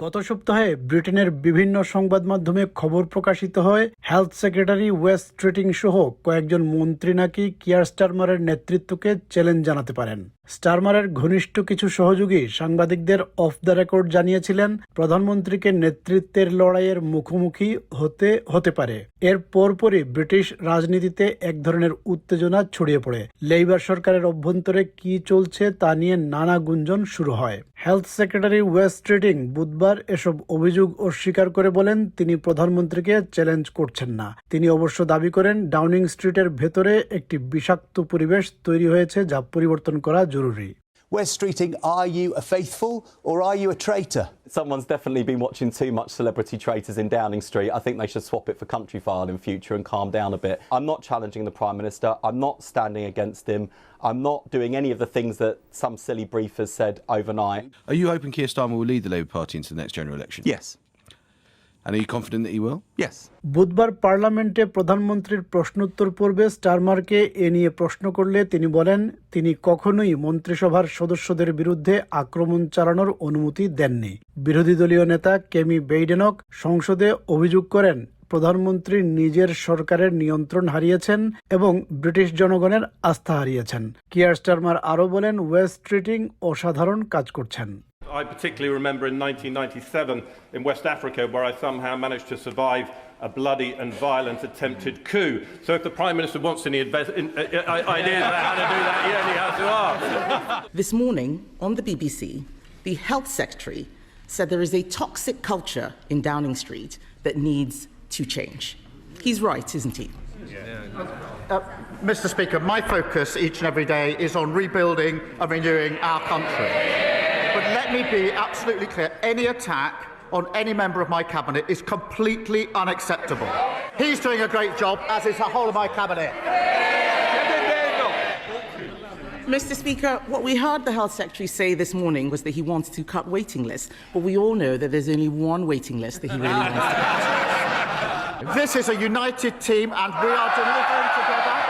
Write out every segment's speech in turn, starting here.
গত সপ্তাহে ব্রিটেনের বিভিন্ন সংবাদ মাধ্যমে খবর প্রকাশিত হয়, হেলথ সেক্রেটারি ওয়েস্ট ট্রেটিং সহ কয়েকজন মন্ত্রী নাকি কিয়ার স্টারমারের নেতৃত্বকে চ্যালেঞ্জ জানাতে পারেন। স্টারমারের ঘনিষ্ঠ কিছু সহযোগী সাংবাদিকদের অফ দ্য রেকর্ড জানিয়েছিলেন, প্রধানমন্ত্রীকে নেতৃত্বের লড়াইয়ের মুখোমুখি হতে হতে পারে। এর পরপরই ব্রিটিশ রাজনীতিতে এক ধরনের উত্তেজনা ছড়িয়ে পড়ে। লেইবার সরকারের অভ্যন্তরে কি চলছে তা নিয়ে নানা গুঞ্জন শুরু হয়। হেলথ সেক্রেটারি ওয়েস্ট ট্রিটিং বুধবার এসব অভিযোগ অস্বীকার করে বলেন, তিনি প্রধানমন্ত্রীকে চ্যালেঞ্জ করছেন না। তিনি অবশ্য দাবি করেন, ডাউনিং স্ট্রিটের ভেতরে একটি বিষাক্ত পরিবেশ তৈরি হয়েছে যা পরিবর্তন করা জরুরি। West Streeting, are you a faithful or are you a traitor? Someone's definitely been watching too much celebrity traitors in Downing Street. I think they should swap it for Country File in future and calm down a bit. I'm not challenging the Prime Minister. I'm not standing against him. I'm not doing any of the things that some silly briefers said overnight. Are you hoping Keir Starmer will lead the Labour Party into the next general election? Yes. And are you confident that he will? Yes. বুধবার পার্লামেন্টে প্রধানমন্ত্রীর প্রশ্নোত্তর পর্বে স্টারমারকে এ নিয়ে প্রশ্ন করলে তিনি বলেন তিনি কখনোই মন্ত্রিসভার সদস্যদের বিরুদ্ধে আক্রমণ চালানোর অনুমতি দেননি বিরোধী দলীয় নেতা কেমি বেইডেনক সংসদে অভিযোগ করেন প্রধানমন্ত্রী নিজের সরকারের নিয়ন্ত্রণ হারিয়েছেন এবং ব্রিটিশ জনগণের আস্থা হারিয়েছেন কিয়ার স্টারমার আরও বলেন ওয়েস্ট ট্রিটিং অসাধারণ কাজ করছেন I particularly remember in 1997 in West Africa where I somehow managed to survive a bloody and violent attempted coup. So if the Prime Minister wants any adve- in, uh, uh, ideas about how to do that, he only has to ask. This morning on the BBC, the Health Secretary said there is a toxic culture in Downing Street that needs to change. He's right, isn't he? Mr. Speaker, my focus each and every day is on rebuilding and renewing our country. Let me be absolutely clear any attack on any member of my cabinet is completely unacceptable. He's doing a great job, as is the whole of my cabinet. Mr. Speaker, what we heard the Health Secretary say this morning was that he wants to cut waiting lists, but we all know that there's only one waiting list that he really wants to cut. This is a united team, and we are delivering together.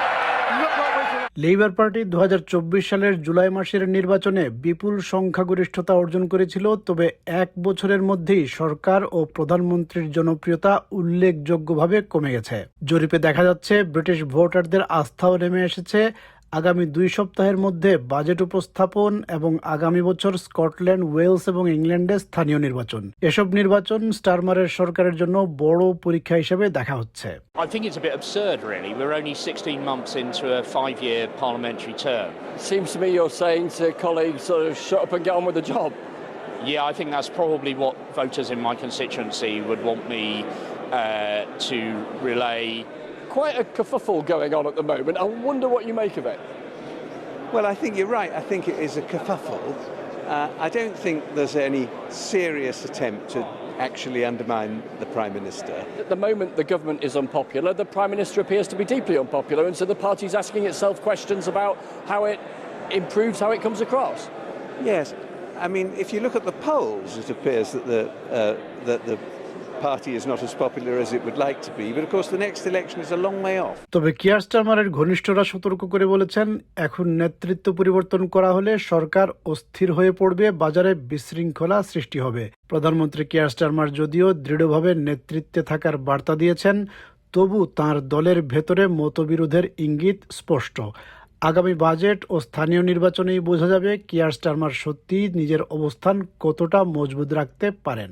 Labour Party দু হাজার চব্বিশ সালের জুলাই মাসের নির্বাচনে বিপুল সংখ্যাগরিষ্ঠতা অর্জন করেছিল, তবে এক বছরের মধ্যেই সরকার ও প্রধানমন্ত্রীর জনপ্রিয়তা উল্লেখযোগ্যভাবে কমে গেছে। জরিপে দেখা যাচ্ছে, ব্রিটিশ ভোটারদের আস্থাও নেমে এসেছে আগামী দুই সপ্তাহের মধ্যে বাজেট উপস্থাপন এবং আগামী বছর স্কটল্যান্ড ওয়েলস এবং ইংল্যান্ডে স্থানীয় নির্বাচন এসব নির্বাচন স্টারমারের সরকারের জন্য বড় পরীক্ষা হিসেবে দেখা হচ্ছে I think it's a bit absurd, really. We're only 16 months into a five year parliamentary term. Seems to me you're saying to colleagues, sort of shut up and get on with the job. Yeah, I think that's probably what voters in my constituency would want me uh, to relay. Quite a kerfuffle going on at the moment. I wonder what you make of it. Well, I think you're right. I think it is a kerfuffle. Uh, I don't think there's any serious attempt to actually undermine the Prime Minister. At the moment, the government is unpopular. The Prime Minister appears to be deeply unpopular, and so the party's asking itself questions about how it improves how it comes across. Yes, I mean, if you look at the polls, it appears that the, uh, that the party is not as popular as it would like to be. But of course, the next election is a long way off. তবে Keir স্টারমারের ঘনিষ্ঠরা সতর্ক করে বলেছেন এখন নেতৃত্ব পরিবর্তন করা হলে সরকার অস্থির হয়ে পড়বে বাজারে বিশৃঙ্খলা সৃষ্টি হবে প্রধানমন্ত্রী কিয়ার স্টারমার যদিও দৃঢ়ভাবে নেতৃত্বে থাকার বার্তা দিয়েছেন তবু তার দলের ভেতরে মতবিরোধের ইঙ্গিত স্পষ্ট আগামী বাজেট ও স্থানীয় নির্বাচনেই বোঝা যাবে কিয়ার স্টারমার সত্যিই নিজের অবস্থান কতটা মজবুত রাখতে পারেন